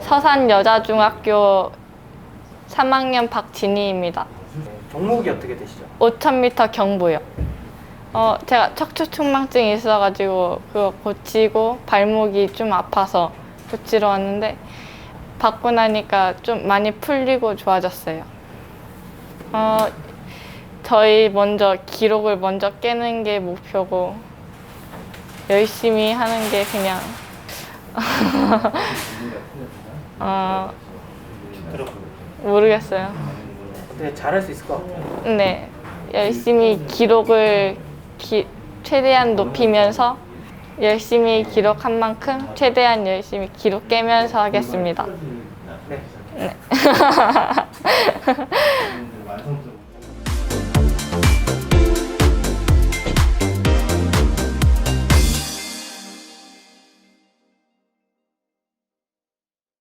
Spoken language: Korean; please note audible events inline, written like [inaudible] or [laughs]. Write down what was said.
서산 여자중학교 3학년 박진희입니다. 네, 종목이 어떻게 되시죠? 5,000m 경부요. 어, 제가 척추측망증이 있어가지고 그거 고치고 발목이 좀 아파서 고치러 왔는데 받고 나니까 좀 많이 풀리고 좋아졌어요. 어, 저희 먼저 기록을 먼저 깨는 게 목표고 열심히 하는 게 그냥 어, 모르겠어요. 어떻게 잘할 수 있을 것 같아요. 네, 열심히 기록을 기- 최대한 높이면서 열심히 기록한 만큼 최대한 열심히 기록 깨면서 하겠습니다. 네. 네. [laughs]